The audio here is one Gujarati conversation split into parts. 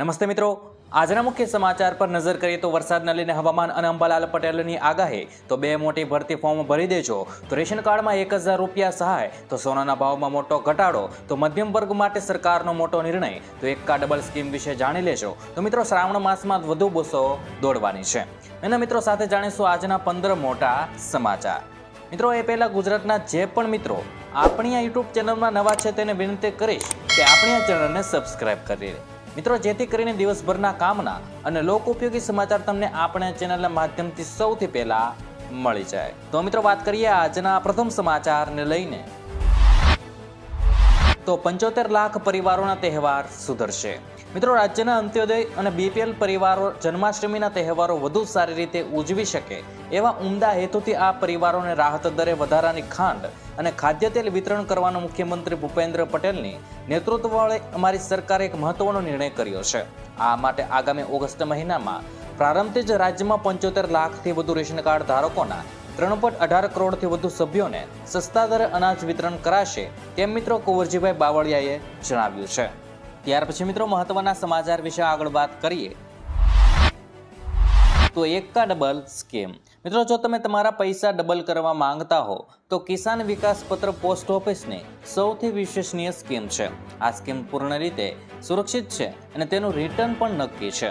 નમસ્તે મિત્રો. આજના મુખ્ય સમાચાર પર નજર કરીએ તો વરસાદને લઈને હવામાન અને અંબાલાલ પટેલની આગાહી તો બે મોટી ભરતી ફોર્મ ભરી દેજો. તો રેશન કાર્ડમાં એક હજાર રૂપિયા સહાય, તો સોનાના ભાવમાં મોટો ઘટાડો, તો મધ્યમ વર્ગ માટે સરકારનો મોટો નિર્ણય, તો એકા ડબલ સ્કીમ વિશે જાણી લેજો. તો મિત્રો, શ્રાવણ માસમાં વધુ બસો દોડવાની છે. અને મિત્રો સાથે જાણીશું આજના પંદર મોટા સમાચાર. મિત્રો, એ પહેલાં ગુજરાતના જે પણ મિત્રો આપણી આ યુટ્યુબ ચેનલમાં નવા છે, તેને વિનંતી કરીશ કે આપણી આ ચેનલને સબસ્ક્રાઈબ કરી મિત્રો, જેથી કરીને દિવસભરના કામના અને લોક ઉપયોગી સમાચાર તમને આપણા ચેનલના માધ્યમથી સૌથી પહેલા મળી જાય. તો મિત્રો, વાત કરીએ આજના પ્રથમ સમાચારને લઈને. તો પંચોતેર લાખ પરિવારોના તહેવાર સુધરશે. મિત્રો, રાજ્યના અંત્યોદય અને બીપીએલ પરિવારો જન્માષ્ટમીના તહેવારો વધુ સારી રીતે ઉજવી શકે એવા ઉમદા હેતુથી આ પરિવારોને રાહત દરે વધારાની ખાંડ અને ખાદ્ય તેલ વિતરણ કરવાનો મુખ્યમંત્રી ભૂપેન્દ્ર પટેલની નેતૃત્વવાળે અમારી સરકારે એક મહત્વનો નિર્ણય કર્યો છે. આ માટે આગામી ઓગસ્ટ મહિનામાં પ્રારંભથી જ રાજ્યમાં પંચોતેર લાખથી વધુ રેશન કાર્ડ ધારકોના ત્રણ પોઈન્ટ અઢાર કરોડથી વધુ સભ્યોને સસ્તા દરે અનાજ વિતરણ કરાશે, તેમ મિત્રો કુંવરજીભાઈ બાવળિયાએ જણાવ્યું છે. ત્યાર પછી મિત્રો મહત્વના સમાચાર વિશે આગળ વાત કરીએ. તો એકા ડબલ સ્કીમ. મિત્રો જો તમે તમારા પૈસા ડબલ કરવા માંગતા હો, તો કિસાન વિકાસ પત્ર પોસ્ટ ઓફિસની સૌથી વિશ્વસનીય સ્કીમ છે. આ સ્કીમ પૂર્ણ રીતે સુરક્ષિત છે અને તેનું રિટર્ન પણ નક્કી છે.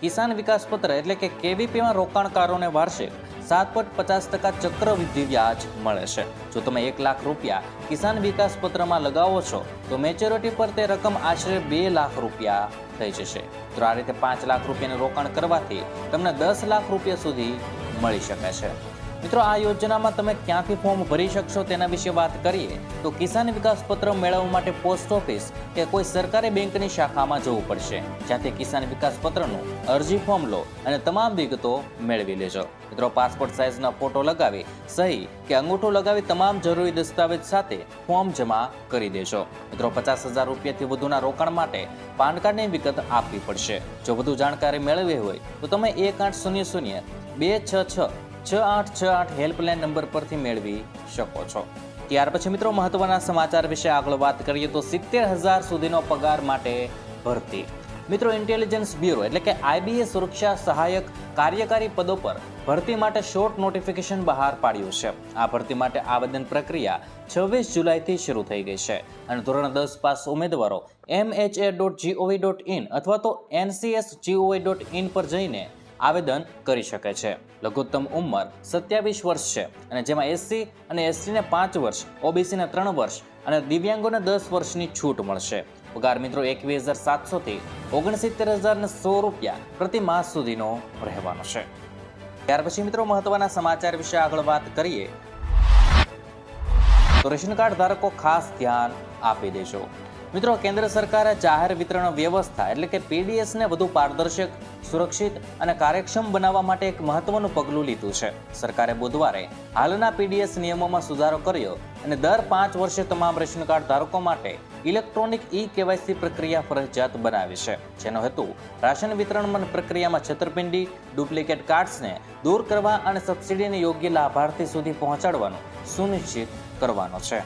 કિસાન વિકાસ પત્ર એટલે કે કેવીપીમાં રોકાણકારોને વાર્ષિક સાત પોઈન્ટ પચાસ ટકા ચક્રવૃદ્ધિ વ્યાજ મળે છે. જો તમે એક લાખ રૂપિયા કિસાન વિકાસ પત્રમાં લગાવો છો, તો મેચ્યોરિટી પર તે રકમ આશરે બે લાખ રૂપિયા થઈ જશે. તો આ રીતે પાંચ લાખ રૂપિયાનું રોકાણ કરવાથી તમને દસ લાખ રૂપિયા સુધી મળી શકે છે. મિત્રો, આ યોજનામાં તમે ક્યાંથી ફોર્મ ભરી શકશો તેના વિશે વાત કરીએ તો કિસાન વિકાસ પત્ર મેળવવા માટે પોસ્ટ ઓફિસ કે કોઈ સરકારી બેંકની શાખામાં જવું પડશે. જ્યાંથી કિસાન વિકાસ પત્રનું અરજી ફોર્મ લો અને તમામ વિગતો મેળવી લેજો. મિત્રો, પાસપોર્ટ સાઇઝના ફોટો લગાવી, સહી કે અંગૂઠો લગાવી તમામ જરૂરી દસ્તાવેજ સાથે ફોર્મ જમા કરી દેજો. મિત્રો, પચાસ હજાર રૂપિયાથી વધુના રોકાણ માટે પાન કાર્ડની વિગત આપવી પડશે. જો વધુ જાણકારી મેળવવી હોય તો તમે એક આઠ શૂન્ય શૂન્ય બે છ છ છ આઠ છ આઠ હેલ્પલાઇન નંબર પરથી મેળવી શકો છો. ત્યાર પછી મિત્રો મહત્વના સમાચાર વિશે આગળ વાત કરીએ તો સિત્તેર હજાર સુધીનો પગાર માટે ભરતી. મિત્રો ઇન્ટેલિજન્સ બ્યુરો એટલે કે આઈબીએ સુરક્ષા સહાયક કાર્યકારી પદો પર ભરતી માટે શોર્ટ નોટિફિકેશન બહાર પાડ્યું છે. આ ભરતી માટે આવેદન પ્રક્રિયા છવ્વીસ જુલાઈથી શરૂ થઈ ગઈ છે. અને ધોરણ દસ પાસ ઉમેદવારો M H A dot GOV dot in અથવા તો એનસીએસ જીઓવી ડોટ ઇન પર જઈને આવેદન કરી શકે છે. લઘુત્તમ ઉંમર સત્યાવીસ વર્ષ છે અને જેમાં એસસી અને એસટીને પાંચ વર્ષ ઓબીસીને ત્રણ વર્ષ અને દિવ્યાંગોને દસ વર્ષની છૂટ મળશે. પગાર મિત્રો એકવીસ હજાર સાતસોથી ઓગણસિત્તેર હજાર સો રૂપિયા પ્રતિ માસ સુધીનો રહેવાનો છે. ત્યાર પછી મિત્રો મહત્વના સમાચાર વિશે આગળ વાત કરીએ. તો રેશન કાર્ડ ધારકો ખાસ ધ્યાન આપી દેજો. મિત્રો, કેન્દ્ર સરકારે જાહેર વિતરણ વ્યવસ્થા એટલે કે પીડીએસને વધુ પારદર્શક, સુરક્ષિત અને કાર્યક્ષમ બનાવવા માટે એક મહત્વનું પગલું લીધું છે. સરકારે બુધવારે હાલના પીડીએસ નિયમોમાં સુધારો કર્યો અને દર પાંચ વર્ષે તમામ રેશન કાર્ડ ધારકો માટે ઇલેક્ટ્રોનિક ઈ કેવાયસી પ્રક્રિયા ફરજિયાત બનાવી છે. જેનો હેતુ રાશન વિતરણ પ્રક્રિયામાં છેતરપિંડી, ડુપ્લિકેટ કાર્ડ્સને દૂર કરવા અને સબસિડીને યોગ્ય લાભાર્થી સુધી પહોંચાડવાનું સુનિશ્ચિત કરવાનો છે.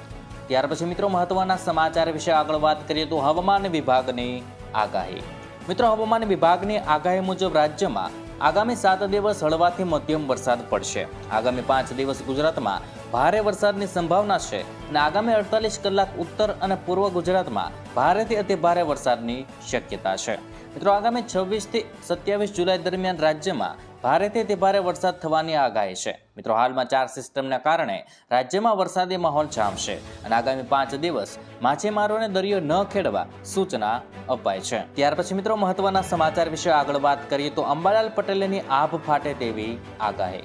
ત્યાર પછી મિત્રો મહત્વના સમાચાર વિશે આગળ વાત કરીએ તો હવામાન વિભાગની આગાહી. મિત્રો હવામાન વિભાગની આગાહી મુજબ રાજ્યમાં આગામી સાત દિવસ હળવાથી મધ્યમ વરસાદ પડશે. આગામી પાંચ દિવસ ગુજરાતમાં ભારે વરસાદની સંભાવના છે અને આગામી અડતાલીસ કલાક ઉત્તર અને પૂર્વ ગુજરાતમાં ભારેથી અતિ ભારે વરસાદની શક્યતા છે. મિત્રો આગામી છવ્વીસથી સત્યાવીસ જુલાઈ દરમિયાન રાજ્યમાં ભારેથી તે ભારે વરસાદ થવાની આગાહી છે. મિત્રો, હાલમાં ચાર સિસ્ટમના કારણે રાજ્યમાં વરસાદી માહોલ જામશે અને આગામી પાંચ દિવસ માછીમારોને દરિયો ન ખેડવા સૂચના અપાય છે. ત્યાર પછી મિત્રો, મહત્વના સમાચાર વિશે આગળ વાત કરીએ તો અંબાલાલ પટેલની આભ ફાટે તેવી આગાહી.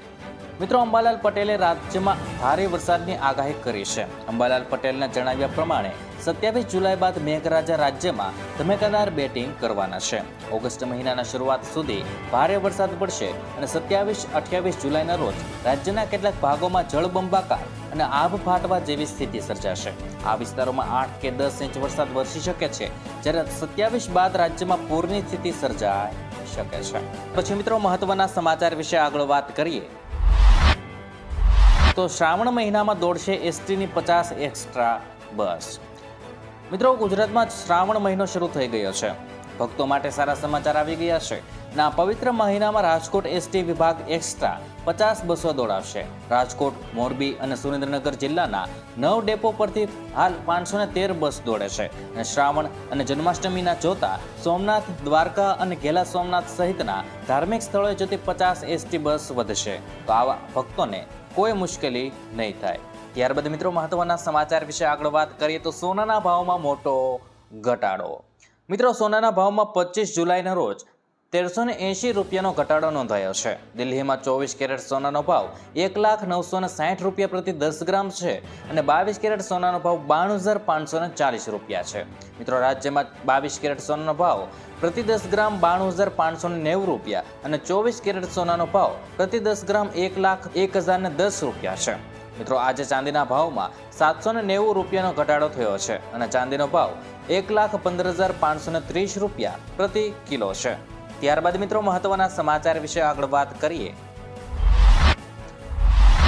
મિત્રો, અંબાલાલ પટેલે રાજ્યમાં ભારે વરસાદની આગાહી કરી છે. અંબાલાલ પટેલના જણાવ્યા પ્રમાણે સત્યાવીસ જુલાઈ બાદ મેઘરાજા રાજ્યમાં ધમેકાદાર બેટિંગ કરવાના છે. ઓગસ્ટ મહિનાના શરૂઆત સુધી ભારે વરસાદ પડશે અને સત્યાવીસ અઠ્યાવીસ જુલાઈના રોજ રાજ્યના કેટલાક ભાગોમાં જળબંબાકાર અને આભ ફાટવા જેવી સ્થિતિ સર્જાશે. આ વિસ્તારોમાં આઠ કે દસ ઇંચ વરસાદ વરસી શકે છે, જ્યારે સત્યાવીસ બાદ રાજ્યમાં પૂરની સ્થિતિ સર્જાય શકે છે. પછી મિત્રો મહત્વના સમાચાર વિશે આગળ વાત કરીએ. તો શ્રાવણ મહિનામાં દોડશે એસટીની પચાસ એક્સ્ટ્રા બસ. મિત્રો, ગુજરાતમાં શ્રાવણ મહિનો શરૂ થઈ ગયો છે. ભક્તો માટે સારા સમાચાર આવી ગયા છે. ના, પવિત્ર મહિનામાં રાજકોટ એસટી વિભાગ એક્સ્ટ્રા પચાસ બસો દોડાવશે. રાજકોટ, મોરબી અને સુરેન્દ્રનગર જિલ્લાના નવ ડેપો પરથી હાલ પાંચસો તેર બસ દોડે છે. અને શ્રાવણ અને જન્માષ્ટમીના જોતા સોમનાથ, દ્વારકા અને ઘેલા સોમનાથ સહિતના ધાર્મિક સ્થળોએ જતી પચાસ એસટી બસ વધશે. તો આવા ભક્તોને કોઈ મુશ્કેલી નહીં થાય. ત્યારબાદ મિત્રો મહત્વના સમાચાર વિશે આગળ વાત કરીએ તો સોનાના ભાવમાં મોટો ઘટાડો. મિત્રો સોનાના ભાવમાં પચીસ જુલાઈના રોજ તેરસો ને એંશી રૂપિયાનો ઘટાડો નોંધાયો છે. દિલ્હીમાં ચોવીસ કેરેટ સોનાનો ભાવ એક લાખ નવસો ને સાઠ રૂપિયા પ્રતિ દસ ગ્રામ છે અને બાવીસ કેરેટ સોનાનો ભાવ બાણું હજાર પાંચસો ને ચાલીસ રૂપિયા છે. મિત્રો, રાજ્યમાં બાવીસ કેરેટ સોનાનો ભાવ પ્રતિ દસ ગ્રામ બાણું હજાર પાંચસો ને નેવું રૂપિયા અને ચોવીસ કેરેટ સોનાનો ભાવ પ્રતિ દસ ગ્રામ એક લાખ એક હજાર ને દસ રૂપિયા છે. મિત્રો, આજે ચાંદીના ભાવમાં સાતસો ને નેવું રૂપિયાનો ઘટાડો થયો છે અને ચાંદીનો ભાવ એક લાખ પંદર હજાર પાંચસો ત્રીસ રૂપિયા પ્રતિ કિલો છે. ત્યારબાદ મિત્રો મહત્વના સમાચાર વિશે આગળ વાત કરીએ.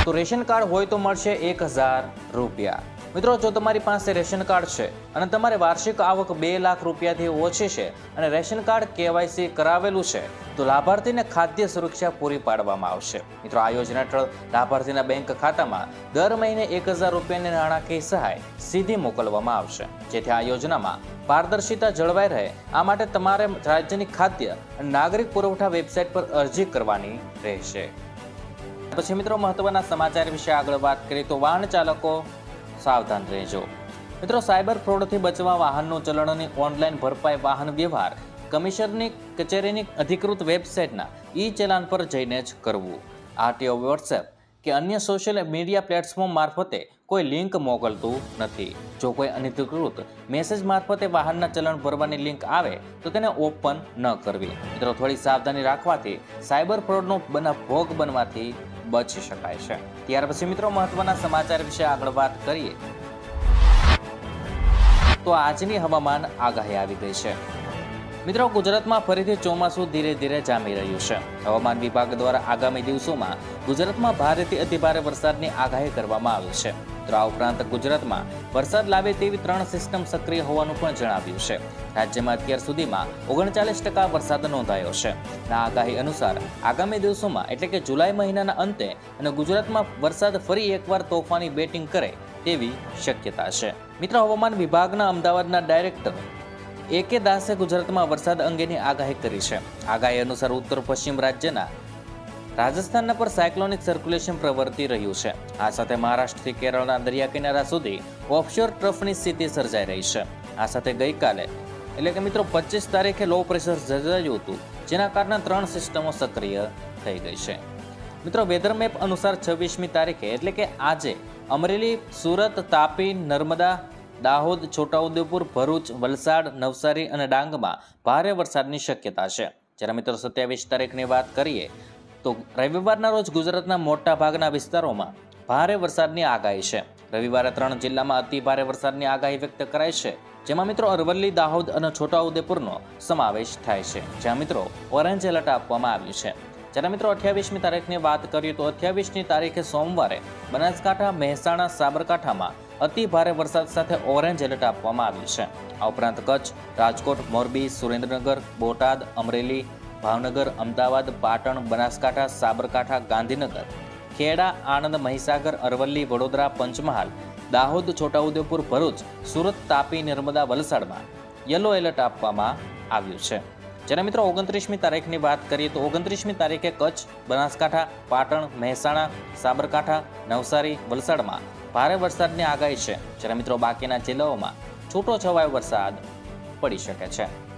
તો રેશન કાર્ડ હોય તો મળશે એક હજાર રૂપિયા. મિત્રો, જો તમારી પાસે રેશન કાર્ડ છે અને તમારે વાર્ષિક આવક બે લાખ રૂપિયાથી ઓછી છે અને રેશન કાર્ડ કેવાયસી કરાવેલું છે, તો લાભાર્થીને ખાદ્ય સુરક્ષા પૂરી પાડવામાં આવશે. મિત્રો, આ યોજના હેઠળ લાભાર્થીના બેંક ખાતામાં દર મહિને એક હજાર રૂપિયાની નાણાકીય સહાય સીધી મોકલવામાં આવશે. જેથી આ યોજનામાં પારદર્શિતા જળવાઈ રહે. આ માટે તમારે રાજ્યની ખાદ્ય અને નાગરિક પુરવઠા વેબસાઇટ પર અરજી કરવાની રહેશે. પછી મિત્રો, મહત્વના સમાચાર વિશે આગળ વાત કરીએ તો વાહન ચાલકો સાવધાન રહેજો. મિત્રો, સાયબર ફ્રોડથી બચવા વાહનનું ચલણની ઓનલાઈન ભરપાઈ વાહન વ્યવહાર કમિશનરની કચેરીની અધિકૃત વેબસાઇટના ઈ ચલાન પર જઈને જ કરવું. આરટીઓ વોટ્સએપ કે અન્ય સોશિયલ મીડિયા પ્લેટફોર્મ મારફતે કોઈ લિંક મોકલતું નથી. જો કોઈ અનધિકૃત મેસેજ મારફતે વાહનના ચલણ ભરવાની લિંક આવે, તો તેને ઓપન ન કરવી. મિત્રો, થોડી સાવધાની રાખવાથી સાયબર ફ્રોડનો બના ભોગ બનવાથી બચી શકાય છે. ત્યાર પછી મિત્રો મહત્વના સમાચાર વિશે આગળ વાત કરીએ. તો આજની હવામાન આગાહી આવી ગઈ છે. મિત્રો, ગુજરાતમાં ફરીથી ચોમાસું ધીરે ધીરે જામી રહ્યું છે. હવામાન વિભાગ દ્વારા આગામી દિવસોમાં ગુજરાતમાં ભારેથી અતિભારે વરસાદની આગાહી કરવામાં આવી છે. તો આ ઉપરાંત ગુજરાતમાં વરસાદ લાવે તેવી ત્રણ સિસ્ટમ સક્રિય હોવાનું પણ જણાવ્યું છે. રાજ્યમાં અત્યાર સુધીમાં ઓગણચાલીસ ટકા વરસાદ નોંધાયો છે. આ આગાહી અનુસાર આગામી દિવસોમાં એટલે કે જુલાઈ મહિનાના અંતે અને ગુજરાતમાં વરસાદ ફરી એકવાર તોફાની બેટિંગ કરે તેવી શક્યતા છે. મિત્રો, હવામાન વિભાગના અમદાવાદના ડાયરેક્ટર એ કે દાસે ગુજરાતમાં વરસાદ અંગેની આગાહી કરી છે. આગાહી અનુસાર ઉત્તર પશ્ચિમ રાજ્યના રાજસ્થાનના પર સાયક્લોનિક સર્ક્યુલેશન પ્રવર્તી રહ્યું છે. આ સાથે મહારાષ્ટ્રથી કેરળના દરિયા કિનારા સુધી ઓફશોર ટ્રફની સ્થિતિ સર્જાઈ રહી છે. આ સાથે ગઈકાલે, એટલે કે મિત્રો પચીસ તારીખે લો પ્રેશર સર્જાયું હતું, જેના કારણે ત્રણ સિસ્ટમો સક્રિય થઈ ગઈ છે. મિત્રો વેધર મેપ અનુસાર છવ્વીસમી તારીખે, એટલે કે આજે, અમરેલી, સુરત, તાપી, નર્મદા દાહોદ, છોટાઉદેપુર, ભરૂચ, વલસાડ, નવસારી અને ડાંગમાં ભારે વરસાદની શક્યતા છે. જ્યારે મિત્રો સત્યાવીસ તારીખની વાત કરીએ, તો રવિવારના રોજ ગુજરાતના મોટા ભાગના વિસ્તારોમાં ભારે વરસાદની આગાહી છે. રવિવારે ત્રણ જિલ્લામાં અતિ ભારે વરસાદની આગાહી વ્યક્ત કરાઈ છે, જેમાં મિત્રો અરવલ્લી, દાહોદ અને છોટાઉદેપુરનો સમાવેશ થાય છે. જ્યાં મિત્રો ઓરેન્જ એલર્ટ આપવામાં આવ્યું છે. જ્યારે મિત્રો અઠ્યાવીસમી તારીખની વાત કરીએ તો અઠ્યાવીસની તારીખે સોમવારે બનાસકાંઠા, મહેસાણા, સાબરકાંઠામાં અતિ ભારે વરસાદ સાથે ઓરેન્જ એલર્ટ આપવામાં આવ્યું છે. આ ઉપરાંત કચ્છ, રાજકોટ, મોરબી, સુરેન્દ્રનગર, બોટાદ, અમરેલી, ભાવનગર, અમદાવાદ, પાટણ, બનાસકાંઠા, સાબરકાંઠા, ગાંધીનગર, ખેડા, આણંદ, મહીસાગર, અરવલ્લી, વડોદરા, પંચમહાલ, દાહોદ, છોટાઉદેપુર, ભરૂચ, સુરત, તાપી, નર્મદા, વલસાડમાં યલો એલર્ટ આપવામાં આવ્યું છે. જ્યારે મિત્રો ઓગણત્રીસમી તારીખની વાત કરીએ તો ઓગણત્રીસમી તારીખે કચ્છ, બનાસકાંઠા, પાટણ, મહેસાણા, સાબરકાંઠા, નવસારી, વલસાડમાં ભારે વરસાદની આગાહી છે. જ્યારે મિત્રો બાકીના જિલ્લાઓમાં છૂટો છવાયો વરસાદ પડી શકે છે.